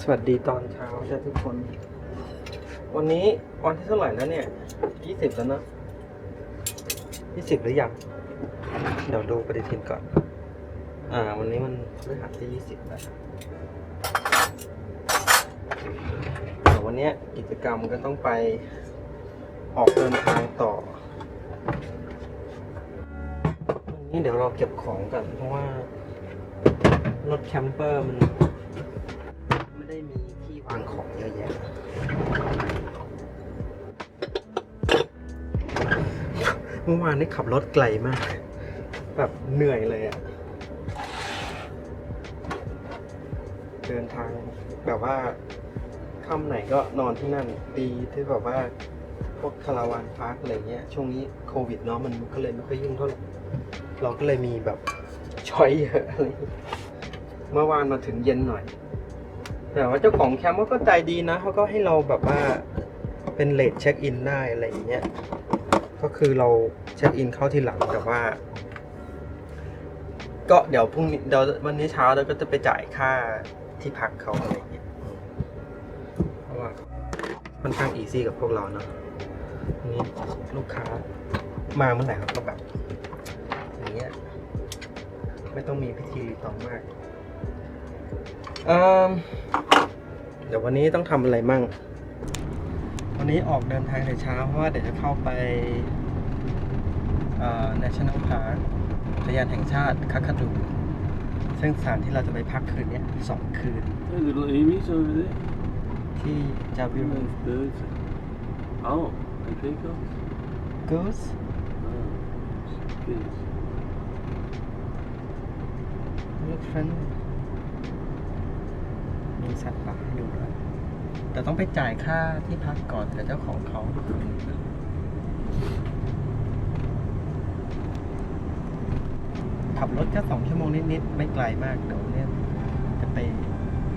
สวัสดีตอนเช้าจ้าทุกคน วันนี้วันที่เท่าไหร่แล้วเนี่ยยี่สิบแล้วนะยี่สิบหรือยัง เดี๋ยวดูปฏิทินก่อน อ่า วันนี้มันพฤหัสที่ยี่สิบแล้วเดี๋ยววันนี้กิจกรรมก็ต้องไปออกเดินทางต่อวันนี้เดี๋ยวเราเก็บของกันเพราะว่ารถแคมเปอร์มัน เมื่อวานนี้ขับรถไกลมาก แบบเหนื่อยเลยอะเดินทางแบบว่าค่ำไหนก็นอนที่นั่นดีที่แบบว่าพวกคาราวานพาร์คอะไรเงี้ยช่วงนี้โควิดเนาะมันก็เลยไม่ค่อยยุ่งเท่าไหร่เราก็เลยมีแบบช้อยเยอะอะไรเงี้ยเมื่อวานมาถึงเย็นหน่อย แต่ว่าเจ้าของแคมป์ก็ใจดีนะเขาก็ให้เราแบบว่าเป็นเลทเช็คอินได้อะไรอย่างเงี้ย ก็คือเราเช็คอินเข้าทีหลังแต่ว่า ก็เดี๋ยวพรุ่งนี้เดี๋ยววันนี้เช้าเราก็จะไปจ่ายค่าที่พักเขาอะไรอย่างเงี้ยเพราะว่าค่อนข้างอีซี่กับพวกเราเนาะนนี้ลูกค้ามาเมื่อไหร่เขาก็แบบอย่างเงี้ยไม่ต้องมีพิธีรีตองมากเอิ่มเดี๋ยววันนี้ต้องทำอะไรมั่ง วันนี้ออกเดินทางแต่เช้า เพราะว่าเดี๋ยวจะเข้าไปเอ่อ National Park อุทยานแห่งชาติคัคาดู ซึ่งสถานที่เราจะไปพักคืนเนี้ยสองคืน Hey, little Amy's over there. ที่จาวิล Nice birds. Oh, and peacocks. Goose Oh, good. look friendly มีสัตว์ป่าให้ดูด้วย แต่ต้องไปจ่ายค่าที่พักก่อนกับเจ้าของเขาขับรถแค่สองชั่วโมงนิด ๆ ไม่ไกลมาก เดี๋ยวเนี่ย จะไป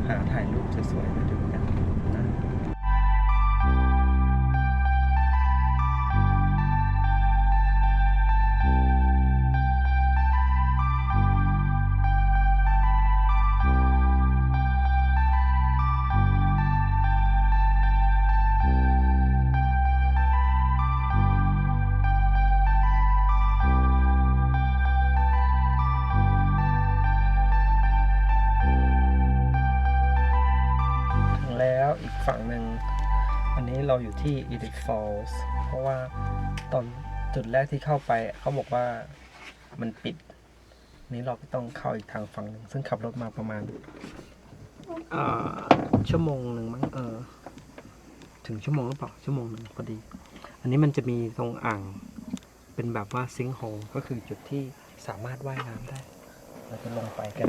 หาถ่ายรูปสวย ๆ มาดู เราอยู่ที่ Edith Falls เพราะว่าตอนจุดแรกที่เข้าไป เขาบอกว่ามันปิด นี้เราก็ต้องเข้าอีกทางฝั่งหนึ่งซึ่งขับรถมาประมาณอ่าชั่วโมงหนึ่งมั้งเออ ถึงชั่วโมงหรือเปล่าชั่วโมงหนึ่งพอดี อันนี้มันจะมีตรงอ่างเป็นแบบว่าซิงโฮก็คือจุดที่สามารถว่ายน้ำได้ เราจะลงไปกัน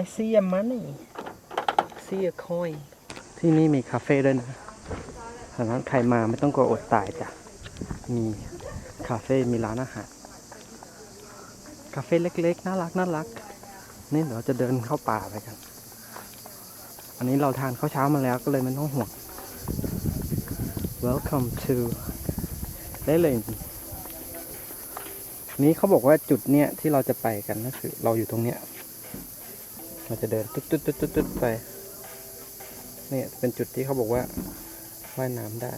I see a money see a coin ที่นี่มีคาเฟ่ด้วยนะ ดังนั้นใครมาไม่ต้องกลัวอดตายจ้ะ มีคาเฟ่มีร้านอาหาร คาเฟ่เล็กๆ น่ารักน่ารัก นี่เดี๋ยวเราจะเดินเข้าป่าไปกัน อันนี้เราทานข้าวเช้ามาแล้วก็เลยไม่ต้องห่วง Welcome to ได้เลย นี้เขาบอกว่าจุดเนี้ยที่เราจะไปกันก็คือ เราอยู่ตรงเนี้ย เราจะเดินตุ๊ดตุ๊ดตุ๊ดตุ๊ดตุ๊ดไป เนี่ยเป็นจุดที่เขาบอกว่า ว่ายน้ำได้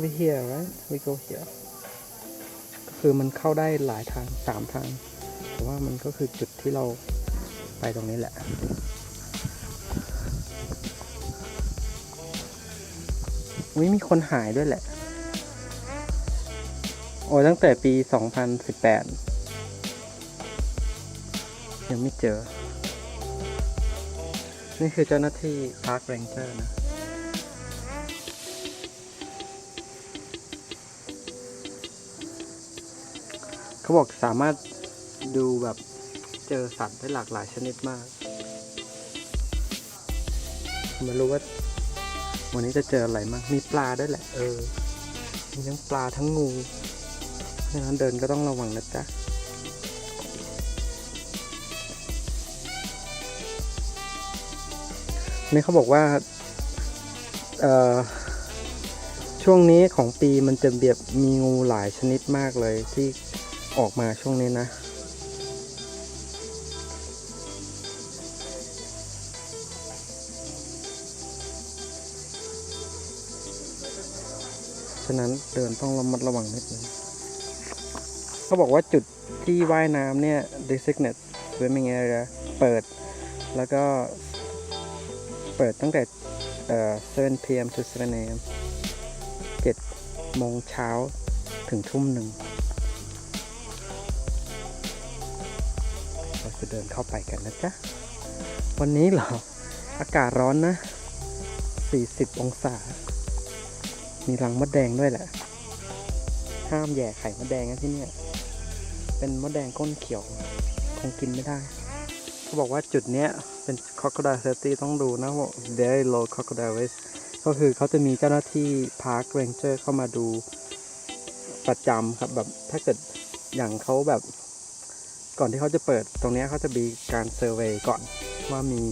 we here right we go here ก็คือมันเข้าได้หลายทางสามทางแต่ว่ามันก็คือจุดที่เราไปตรงนี้แหละวิมีคนหายด้วยแหละ โอ้ยตั้งแต่ปี 2018 ยังไม่เจอ นี่คือเจ้าหน้าที่พาร์คเรนเจอร์นะ เขาบอกสามารถดูแบบเจอสัตว์ได้หลากหลายชนิดมากไม่รู้ว่า วันนี้จะเจออะไรมั้งมีปลาด้วยแหละ เออ มีทั้งปลาทั้งงูเพราะฉะนั้นเดินก็ต้องระวังนะจ๊ะนี่เขาบอกว่าเอ่อช่วงนี้ของปีมันจะแบบมีงูหลายชนิดมากเลยที่ ออกมาช่วงนี้นะฉะนั้นเดินต้องระมัดระวังนิดนึงเขาบอกว่าจุดที่ว่ายน้ำเนี่ย designated swimming area เปิด แล้วก็เปิดตั้งแต่เอ่อ7 p.m. to 7 a.m. 7โมงเช้าถึงทุ่มหนึ่ง จะเดินเข้าไปกันนะจ๊ะ วันนี้เหรอ อากาศร้อนนะ 40 องศา มีรังมดแดงด้วยแหละ ห้ามแย่ไข่มดแดงนะที่เนี่ย เป็นมดแดงก้นเขียว คงกินไม่ได้ เขาบอกว่าจุดเนี้ยเป็น crocodile safety ต้องดูนะว่า very low crocodile risk ก็คือเขาจะมีเจ้าหน้าที่ park ranger เข้ามาดูประจำครับแบบถ้าเกิดอย่างเขาแบบ ก่อนที่เขาจะเปิดตรงนี้เขาจะมีการเซอร์เวยก่อนว่ามี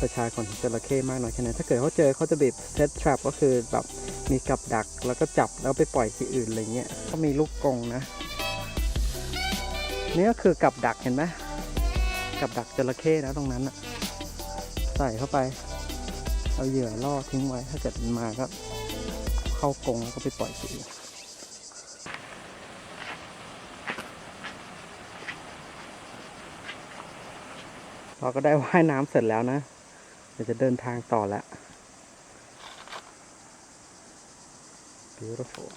ประชากรจระเข้มากน้อยแค่ไหนถ้าเกิดเขาเจอเขาจะบีบเซตทรัพก็คือแบบมีกับดักแล้วก็จับแล้วไปปล่อยที่อื่นอะไรเงี้ยเขามีลูกกงนะนี่ก็คือกับดักเห็นไหมกับดักจระเข้นะตรงนั้นอะใส่เข้าไปเอาเหยื่อล่อทิ้งไว้ถ้าเกิดมันมาก็เข้ากงแล้วก็ไปปล่อยที่อื่น เราก็ได้ว่ายน้ำเสร็จแล้วนะเดี๋ยวจะเดินทางต่อแล้ว beautiful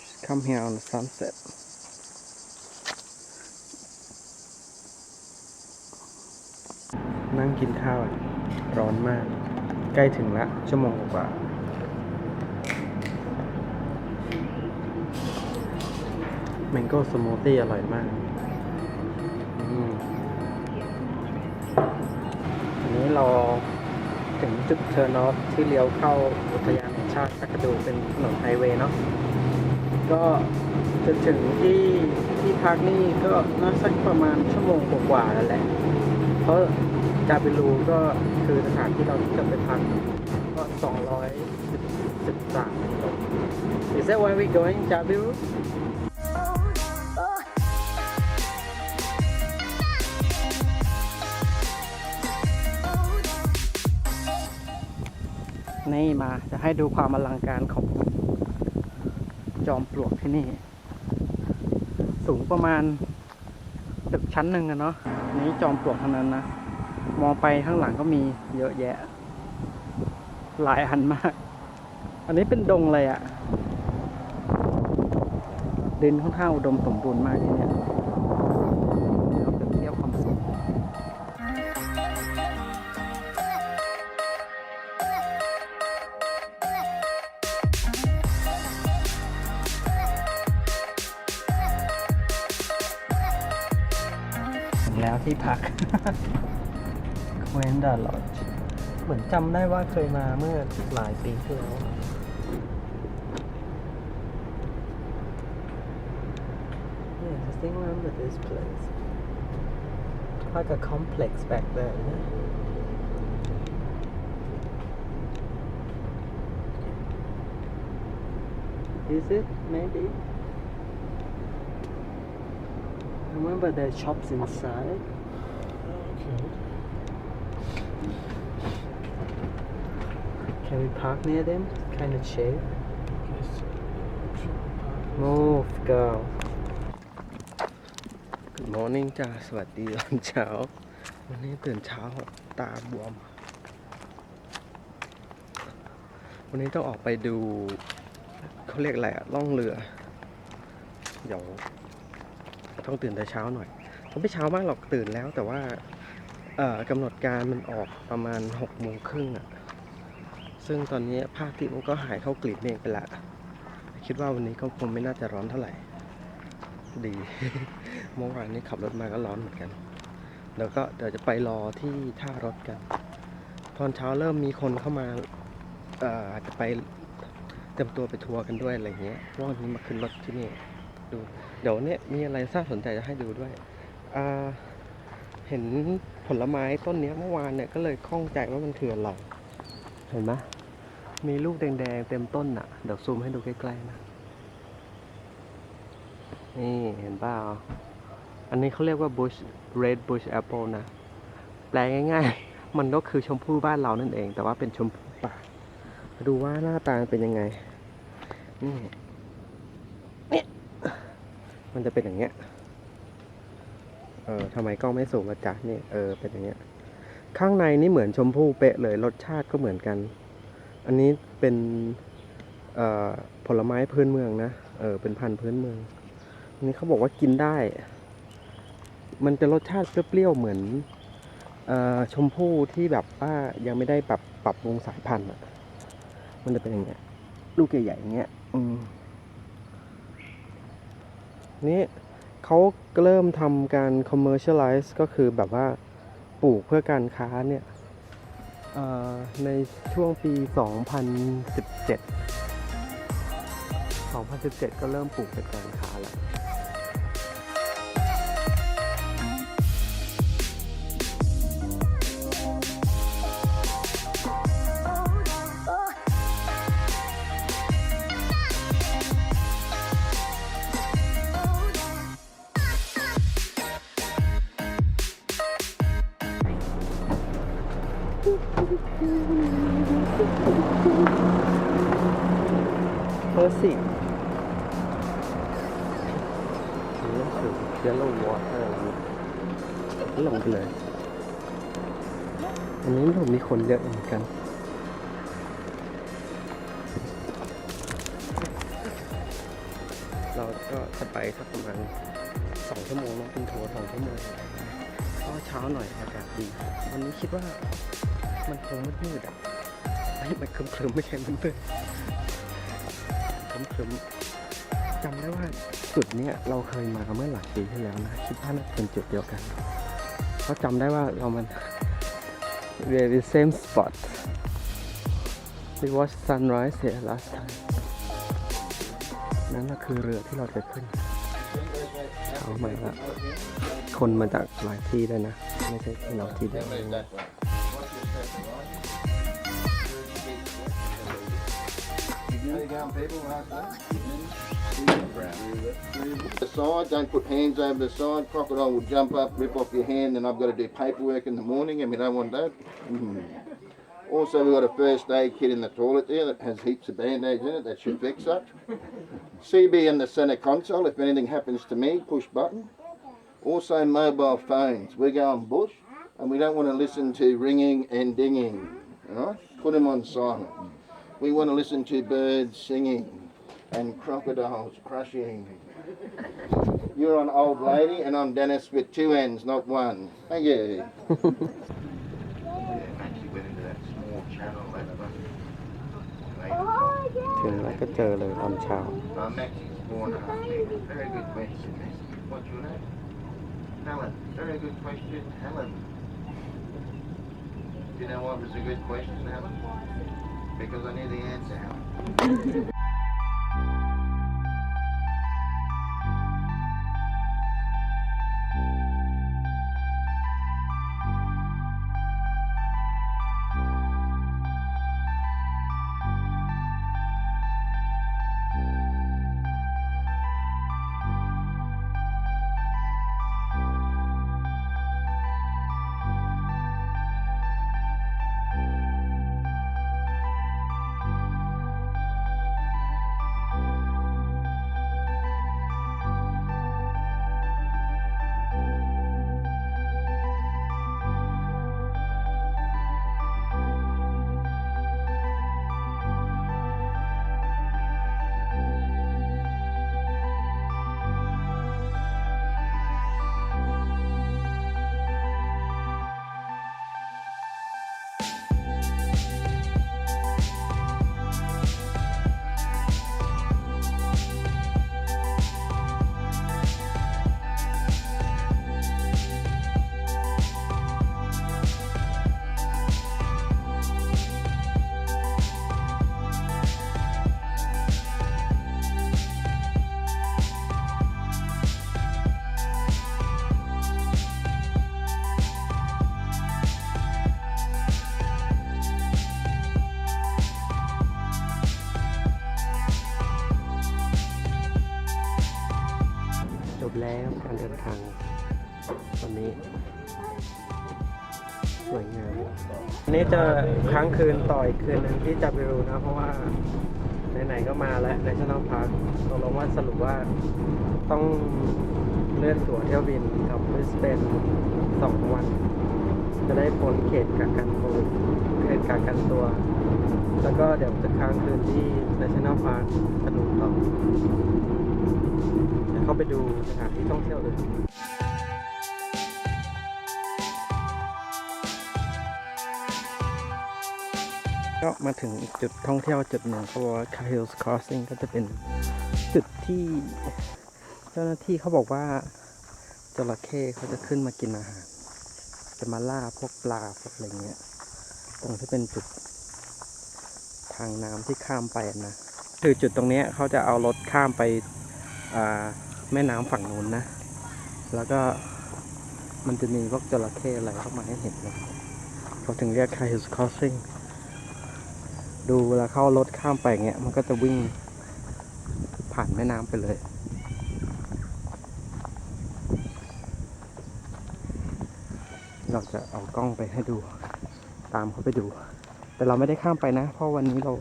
Just come here on the sunset นั่งกินข้าวร้อนมาก ใกล้ถึงละ ชั่วโมงกว่าแมงโก้สมูทตี้อร่อยมาก นี้เราถึงจุดเทอร์นอฟที่เลี้ยวเข้าอุทยานแห่งชาติสักกระดูเป็นถนนไฮเวย์เนาะก็จะถึงที่ที่พักนี่ก็น่าสักประมาณชั่วโมงกว่าๆแล้วแหละ เพราะจาบิลูก็คือสถานที่เราจะไปพักก็ 213กิโล Is that where we going จ นี่มาจะให้ดูความอลังการของจอมปลวกที่นี่ สูงประมาณตึกชั้นหนึ่งอะเนาะนี่จอมปลวกเท่านั้นนะมองไปข้างหลังก็มีเยอะแยะ หลายอันมาก อันนี้เป็นดงเลยอะดินค่อนข้างอุดมสมบูรณ์มากที่เนี่ย แล้วที่พัก เควนดาลอดเหมือนจำได้ว่าเคยมาเมื่อหลายปีที่แล้ว Yeah, I think I remember this place. Like a complex back there, isn't it? Is it? Maybe. I remember there's shops inside. Okay. Can we park near them? Kind of shade. Yes. Move, girl. Good morning จ้าสวัสดีตอนเช้า วันนี้ตื่นเช้าตาบวม วันนี้ต้องออกไปดู เขาเรียกอะไรอะล่องเรือ เดี๋ยว ต้องตื่นแต่เช้าหน่อยต้องไม่เช้ามากหรอกตื่นแล้ว แต่ว่ากำหนดการมันออกประมาณหกโมงครึ่งอะซึ่งตอนนี้ภาคที่มันก็หายเข้ากลีบเมฆไปละคิดว่าวันนี้ก็คงไม่น่าจะร้อนเท่าไหร่ ดีเมื่อวานนี้ขับรถมาก็ร้อนเหมือนกัน แล้วก็เดี๋ยวจะไปรอที่ท่ารถกัน ตอนเช้าเริ่มมีคนเข้ามาอาจจะไปเตรียมตัวไปทัวร์กันด้วยอะไรเงี้ยเพราะวันนี้มาขึ้นรถที่นี่ ดู เดี๋ยวเนี่ยมีอะไรน่าสนใจจะให้ดูด้วยเห็นผลไม้ต้นนี้เมื่อวานเนี่ยก็เลยข้องใจว่ามันคืออะไรเห็นไหมมีลูกแดงๆเต็มต้นอะ เดี๋ยวซูมให้ดูใกล้ๆนะ นี่เห็นเปล่าอันนี้เขาเรียกว่า bush red bush apple นะ แปลง่ายๆ มันก็คือชมพู่บ้านเรานั่นเอง แต่ว่าเป็นชมพู่ป่า ดูว่าหน้าตาเป็นยังไง นี่ มันจะเป็นอย่างเงี้ย เออทำไมกล้องไม่สูงกระจ๊ะนี่ เออ เป็นอย่างเงี้ย ข้างในนี่เหมือนชมพู่เป๊ะเลย รสชาติก็เหมือนกัน อันนี้เป็นเอ่อผลไม้พื้นเมืองนะ เออ เป็นพันธุ์พื้นเมือง อันนี้เขาบอกว่ากินได้ มันจะรสชาติเปรี้ยวๆเหมือนเอ่อชมพู่ที่แบบว่ายังไม่ได้ปรับปรับวงสายพันธุ์อะ มันจะเป็นอย่างเงี้ย ลูกใหญ่ๆอย่างเงี้ย อืม นี้เขาเริ่มทำการ commercialize ก็คือแบบว่าปลูกเพื่อการค้าเนี่ยในช่วงปี 2017 2017 ก็เริ่มปลูกเป็นการค้าแล้ว เราก็จะไปสักประมาณสองชั่วโมงเนอะเป็นทัวร์สองชั่วโมงก็เช้าหน่อยอากาศดี วันนี้คิดว่ามันคงมืดอะไอ้มันครึมๆไม่ใช่มืดๆผมผมจำได้ว่าจุดเนี้ยเราเคยมาเมื่อหลายปีที่แล้วนะคิดว่าน่าจะเป็นจุดเดียวกันเพราะจำได้ว่าเรามัน we're the same spot we watched sunrise here last time นั่นก็คือเรือที่เราจะขึ้นเขามาล้วคนมาจากหลายที่ด้วยนะ ไม่ใช่ที่เราที่เดียว The side, don't put hands over the side. Crocodile will jump up, rip off your hand, and I've got to do paperwork in the morning, and we don't want that. Also, we've got a first aid kit in the toilet there that has heaps of band-aids in it that should fix that. CB in the centre console, if anything happens to me, push button. Also, mobile phones. We're going bush, and we don't want to listen to ringing and dinging. All right? Put them on silent. We want to listen to birds singing and crocodiles crushing. You're an old lady, and I'm Dennis with two N's, not one. Thank you. ถึงแล้วก็เจอเลยตอนเช้า Helen, Very good question, Helen. Do you know what was a good question, Helen? Because I knew the answer, Helen. จะค้างคืนต่ออีกคืนหนึ่งที่จับวิรูนะ เพราะว่าไหนๆก็มาแล้ว National Park ตกลงว่าสรุปว่าต้องเลื่อนตั๋วเที่ยวบินกับบริสเบนสองวัน จะได้พ้นเขตกักกันโควิดเขตกักกันตัว แล้วก็เดี๋ยวจะค้างคืนที่ National Park สนุกต่อเดี๋ยวเข้าไปดูสถานที่ท่องเที่ยวอื่น ก็มาถึงจุดท่องเที่ยวจุดหนึ่งเขาบอกว่า c a h i l l s Crossing ก็จะเป็นจุดที่เจ้าหน้าที่เขาบอกว่าจระเข้เขาจะขึ้นมากินอาหาร จะมาล่าพวกปลาพวกอะไรเงี้ย ตรงที่เป็นจุดทางน้ำที่ข้ามไปนะคือจุดตรงนี้เขาจะเอารถข้ามไปแม่น้ำฝั่งนู้นนะ แล้วก็มันจะมีพวกจระเข้อะไรเข้ามาให้เห็นนะเขาถึงเรียก c a h i l l s Crossing ดูเวลาเข้ารถข้ามไปเงี้ยมันก็จะวิ่งผ่านแม่น้ำไปเลยเราจะเอากล้องไปให้ดู ตามเขาไปดู แต่เราไม่ได้ข้ามไปนะ เพราะวันนี้เรา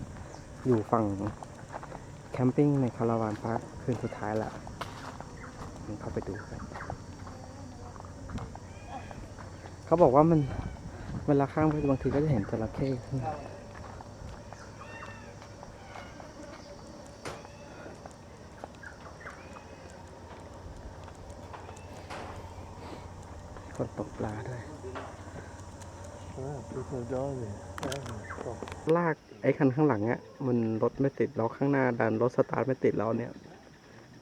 อยู่ฝั่งแคมปิ้งในคาราวานพาร์คคืนสุดท้ายแล้วงั้นเข้าไปดูกันเขาบอกว่ามันเวลาข้ามไปบางทีก็จะเห็นจระเข้ขึ้น คนตกปลาด้วย Ah, there's no diving. Ah, stop. ลากไอ้ คันข้างหลังอะมันรถไม่ติดแล้วข้างหน้าดันรถสตาร์ทไม่ติดแล้วเนี่ย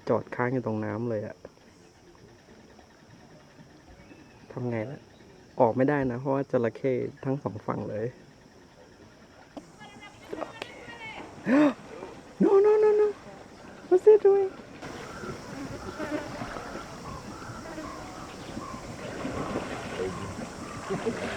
จอดค้างอยู่ตรงน้ำเลยอะทำไงล่ะ ออกไม่ได้นะ เพราะว่าจระเข้ทั้งสองฝั่งเลยโอเค no no no no what's it doing Ja,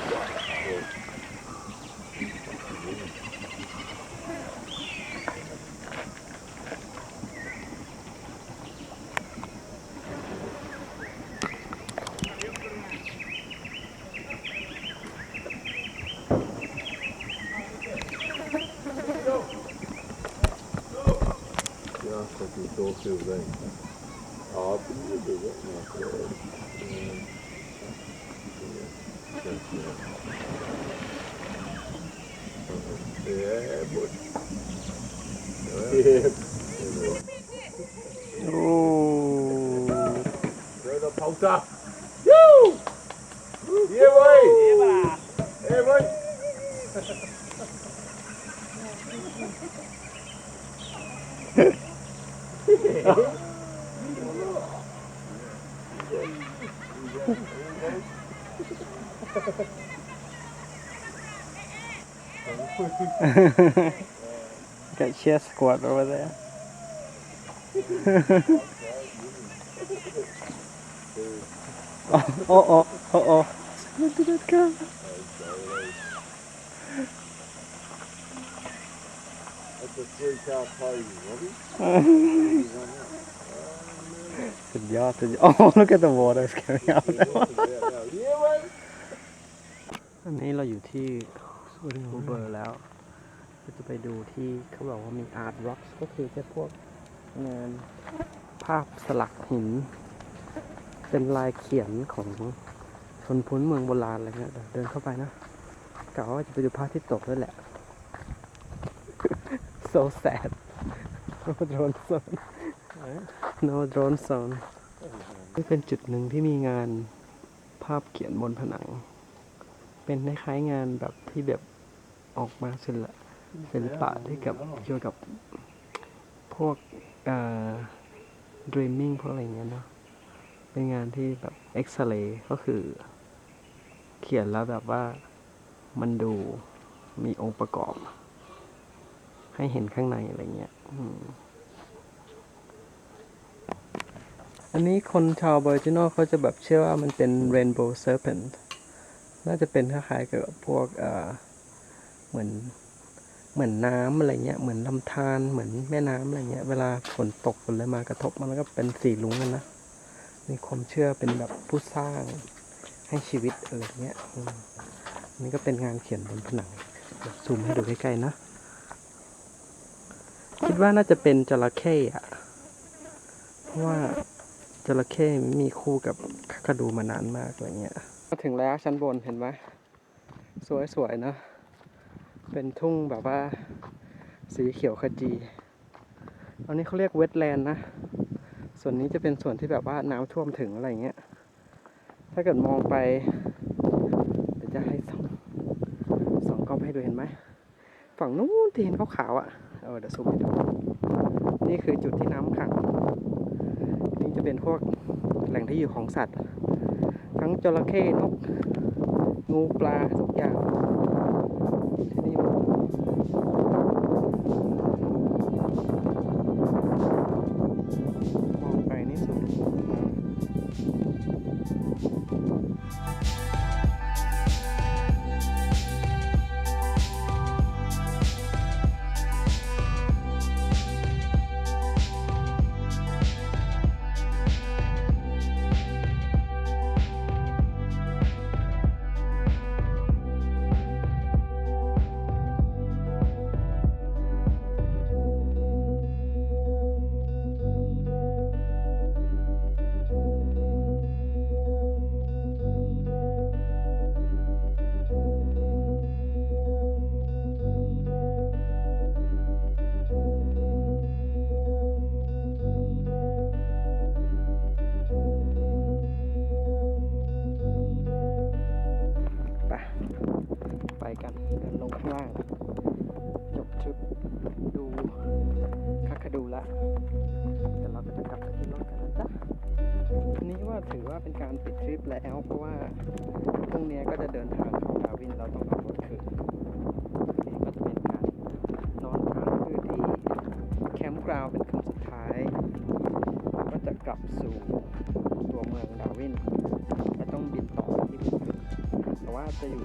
Röda pausa. Woo! Yeah, boy! Yeah, boy! แกเชียร์สควอต over there oh oh oh oh oh look at that guy That's a three car party, Robbie. สุดยอดสุดยอด oh look at the water is coming out Yeah, boy! อันนี้เราอยู่ที่คูเบอร์แล้วเราจะไปดูที่เขาบอกว่ามีอาร์ตร็อกก็คือแค่พวกงานภาพสลักหิน เป็นลายเขียนของชนพื้นเมืองโบราณอะไรเงี้ยเดินเข้าไปนะกะว่าจะไปดูพระอาทิตย์ตกด้วยแหละ so sad no drone zone no drone zone นี่เป็นจุดหนึ่งที่มีงานภาพเขียนบนผนัง เป็นคล้ายๆงานแบบที่แบบออกมาศิละศิลปะที่กับเกี่ยวกับพวกเอ่อ dreaming พวกอะไรเงี้ยเนาะ เป็นงานที่แบบเอ็กซเรย์ก็คือ เขียนแล้วแบบว่ามันดูมีองค์ประกอบ ให้เห็นข้างในอะไรเงี้ยอันนี้คนชาวบอริจินอลเขาจะแบบเชื่อว่ามันเป็น rainbow serpent น่าจะเป็นคล้ายๆกับพวกเออเหมือนเหมือนน้ำอะไรเงี้ย เหมือนลำธาร เหมือนแม่น้ำอะไรเงี้ย เวลาฝนตกฝนอะไรมากระทบมันก็เป็นสีลุ้งกันนะ มีความเชื่อเป็นแบบผู้สร้างให้ชีวิตอะไรเงี้ยอืมนี่ก็เป็นงานเขียนบนผนังซูมให้ดูใกล้ๆนะ คิดว่าน่าจะเป็นจระเข้อะเพราะว่าจระเข้มีคู่กับคาคาดูมานานมากอะไรเงี้ยมาถึงแล้วชั้นบนเห็นไหมสวยๆเนอะเป็นทุ่งแบบว่าสีเขียวขจี อันนี้เขาเรียกเวทแลนด์นะ ส่วนนี้จะเป็นส่วนที่แบบว่าน้ำท่วมถึงอะไรเงี้ย ถ้าเกิดมองไปเดี๋ยวจะให้สองสองกล้องให้ดูเห็นไหม ฝั่งนู้นที่เห็นขาวๆอะ เออเดี๋ยวซูมให้ดู นี่คือจุดที่น้ำขัง นี่จะเป็นพวกแหล่งที่อยู่ของสัตว์ ทั้งจระเข้นกงูปลาทุกอย่าง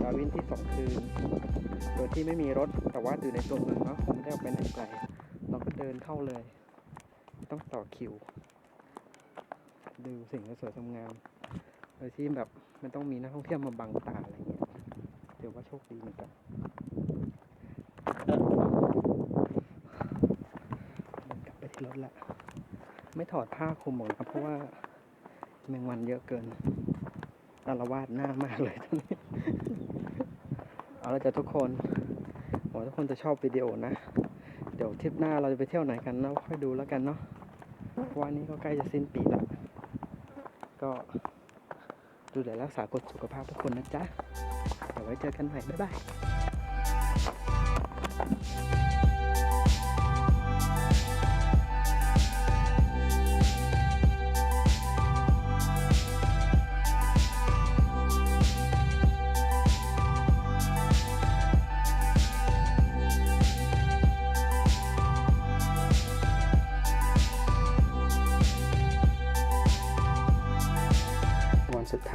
ว่าจะอยู่ดาวินที่สองคืน โดยที่ไม่มีรถแต่ว่าอยู่ในตัวเมืองเนาะคงไม่ได้ออกไปไหนไกล เราก็เดินเข้าเลย ต้องต่อคิว ดูสิ่งสวยๆงามโดยที่แบบไม่ต้องมีนักท่องเที่ยวมาบังตาอะไรเงี้ยถือว่าโชคดีเหมือนกันเดินกลับไปที่รถละ ไม่ถอดผ้าคลุมหมดครับเพราะว่าแมงวันเยอะเกินตาละวาดหน้ามากเลยตอนนี้ เอาละจ้ะทุกคนหวังว่าทุกคนจะชอบวิดีโอนะ เดี๋ยวทริปหน้าเราจะไปเที่ยวไหนกันนะค่อยดูแล้วกันเนาะวันนี้ก็ใกล้จะสิ้นปีละก็ดูแลรักษากฎสุขภาพทุกคนนะจ๊ะเดี๋ยวไว้เจอกันใหม่บ๊ายบาย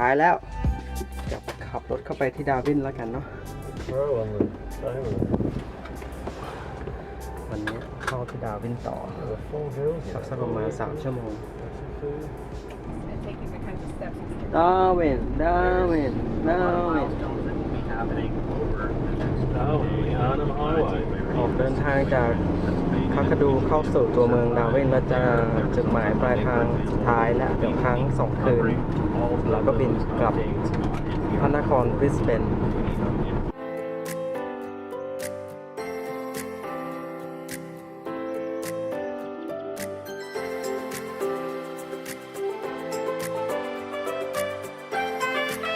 ท้ายแล้วจะขับรถเข้าไปที่ดาวินแล้วกันเนาะวันนี้เข้าที่ดาวินต่อขับสักประมาณสามชั่วโมงดาวินดาวินดาวิน ออกเดินทางจาก คาคาดูเข้าสู่ตัวเมืองดาวินแล้วจะจุดหมายปลายทางสุดท้ายและเดี๋ยวค้างสองคืน แล้วก็บินกลับพระนครบริสเบน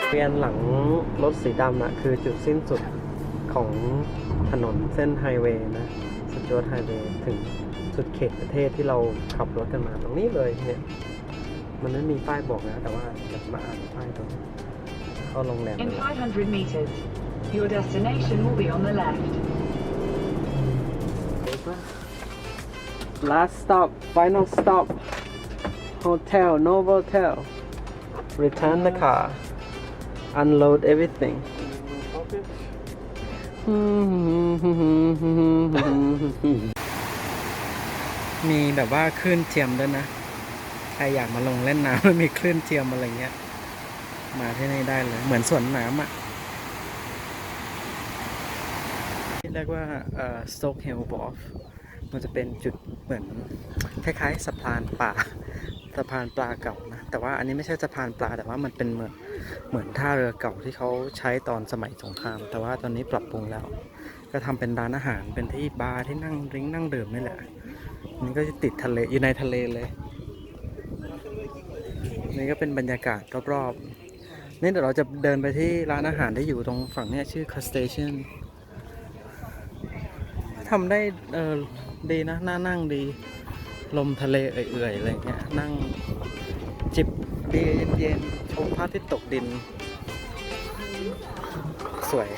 เวียนหลังรถสีดำนะคือจุดสิ้นสุดของถนนเส้นไฮเวย์นะ สจวตไฮเวย์ถึงสุดเขตประเทศที่เราขับรถกันมาตรงนี้เลยเนี่ย มันไม่มีป้ายบอกนะแต่ว่าจะมาอ่านป้ายตรงเข้าโรงแรม In เลย500 meters, your destination will be on the left. last stop final stop hotel Novotel return the car unload everything มีแบบว่าคลื่นเทียมด้วยนะ ใครอยากมาลงเล่นน้ำมีคลื่นเทียมอะไรเงี้ย มาที่นี่ได้เลย เหมือนสวนน้ำอะเรียกว่าเอ่อ Stoke Hill Wharf มันจะเป็นจุดเหมือนคล้ายๆสะพานปลาสะพานปลาเก่านะ แต่ว่าอันนี้ไม่ใช่สะพานปลาแต่ว่ามันเป็นเหมือน เหมือนท่าเรือเก่าที่เขาใช้ตอนสมัยสงคราม แต่ว่าตอนนี้ปรับปรุงแล้ว ก็ทำเป็นร้านอาหารเป็นที่บาร์ที่นั่งริ้งนั่งดื่มนี่แหละนี่ก็จะติดทะเลอยู่ในทะเลเลย นี่ก็เป็นบรรยากาศรอบๆนี่เดี๋ยวเราจะเดินไปที่ร้านอาหารที่อยู่ตรงฝั่งนี้ชื่อ Crustacean ทำได้เออดีนะน่านั่งดี ลมทะเลเอื่อยๆอะไรเงี้ยนั่งจิบเบียร์เย็นๆ พระอาทิตย์ตกดิน สวย